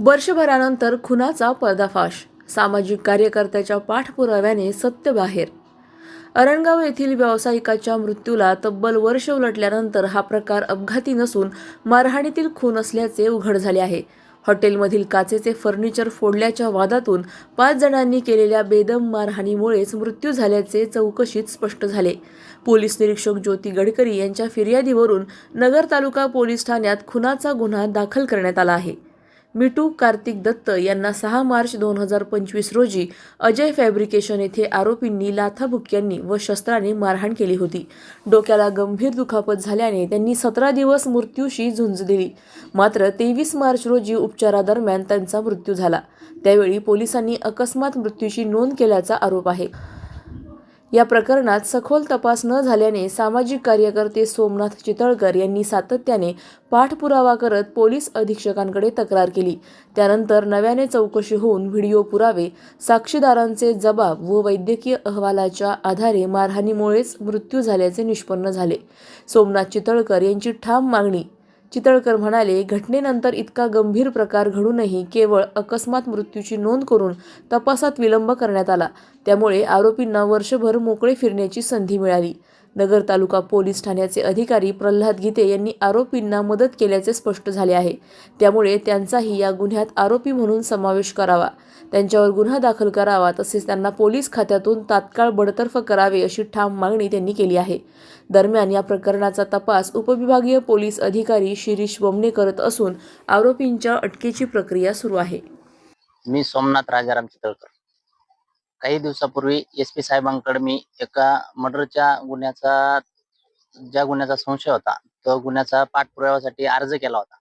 वर्षभरानंतर खुनाचा पर्दाफाश. सामाजिक कार्यकर्त्याच्या पाठपुराव्याने सत्य बाहेर. अरणगाव येथील व्यावसायिकाच्या मृत्यूला तब्बल वर्ष उलटल्यानंतर हा प्रकार अपघाती नसून मारहाणीतील खून असल्याचे उघड झाले आहे. हॉटेलमधील काचेचे फर्निचर फोडल्याच्या वादातून पाच जणांनी केलेल्या बेदम मारहाणीमुळेच मृत्यू झाल्याचे चौकशीत स्पष्ट झाले. पोलीस निरीक्षक ज्योती गडकरी यांच्या फिर्यादीवरून नगर तालुका पोलीस ठाण्यात खुनाचा गुन्हा दाखल करण्यात आला आहे. मिटू कार्तिक दत्त यांना सहा मार्च दोन हजार पंचवीस रोजी अजय फॅब्रिकेशन येथे आरोपींनी लाथाबुक्क्यांनी व शस्त्राने मारहाण केली होती. डोक्याला गंभीर दुखापत झाल्याने त्यांनी सतरा दिवस मृत्यूशी झुंज दिली. मात्र तेवीस मार्च रोजी उपचारादरम्यान त्यांचा मृत्यू झाला. त्यावेळी पोलिसांनी अकस्मात मृत्यूची नोंद केल्याचा आरोप आहे. या प्रकरणात सखोल तपास न झाल्याने सामाजिक कार्यकर्ते सोमनाथ चितळकर यांनी सातत्याने पाठपुरावा करत पोलीस अधीक्षकांकडे तक्रार केली. त्यानंतर नव्याने चौकशी होऊन व्हिडिओ पुरावे साक्षीदारांचे जबाब व वैद्यकीय अहवालाच्या आधारे मारहाणीमुळेच मृत्यू झाल्याचे निष्पन्न झाले. सोमनाथ चितळकर यांची ठाम मागणी चितळकर म्हणाले घटनेनंतर इतका गंभीर प्रकार घडूनही केवळ अकस्मात मृत्यूची नोंद करून तपासात विलंब करण्यात आला. त्यामुळे आरोपींना वर्षभर मोकळे फिरण्याची संधी मिळाली. नगर तालुका पोलीस ठाण्याचे अधिकारी प्रल्हाद गीते यांनी आरोपींना मदत केल्याचे स्पष्ट झाले आहे. त्यामुळे त्यांचाही या गुन्ह्यात आरोपी म्हणून समावेश करावा. त्यांच्यावर गुन्हा दाखल करावा तसेच त्यांना पोलीस खात्यातून तात्काळ बडतर्फ करावे अशी ठाम मागणी त्यांनी केली आहे. दरम्यान या प्रकरणाचा तपास उपविभागीय पोलीस अधिकारी शिरीष बमणे करत असून आरोपींच्या अटकेची प्रक्रिया सुरू आहे. मी सोमनाथ राजाराम चितळकर. काही दिवसापूर्वी एस पी साहेबांकडे मी एका मर्डरच्या गुन्ह्याचा ज्या गुन्ह्याचा संशय होता तो गुन्ह्याचा पाठपुराव्यासाठी अर्ज केला होता.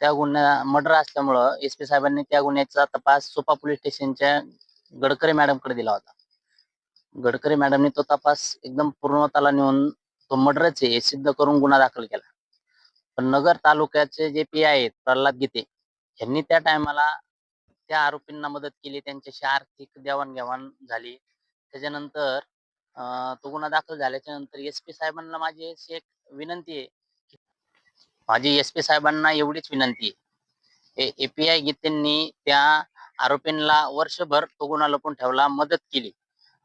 त्या गुन्ह्या मर्डर असल्यामुळं एस पी साहेबांनी त्या गुन्ह्याचा तपास सोपा पोलीस स्टेशनच्या गडकरी मॅडमकडे दिला होता. गडकरी मॅडमने तो तपास एकदम पूर्णताला नेऊन तो मर्डरच आहे हे सिद्ध करून गुन्हा दाखल केला. पण नगर तालुक्याचे जे पी आहेत प्रल्हाद गीते यांनी त्या टायमाला त्या आरोपींना मदत केली त्यांच्याशी आर्थिक देवाणघेवाण झाली. त्याच्यानंतर तो गुन्हा दाखल झाल्याच्यानंतर एस पी साहेबांना माझी अशी एक विनंती आहे माझी एस पी साहेबांना एवढीच विनंती आहे. एपीआय गीतेंनी त्या आरोपींना वर्षभर तो गुन्हा लपून ठेवला मदत केली.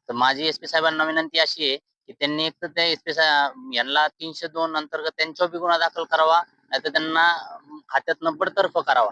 तर माझी एस पी साहेबांना विनंती अशी आहे की त्यांनी एक तर त्या एस पी साहेब यांना तीनशे दोन अंतर्गत त्यांच्यावर गुन्हा दाखल करावा नाहीतर त्यांना खात्यात खात्यातनं बडतर्फ करावा.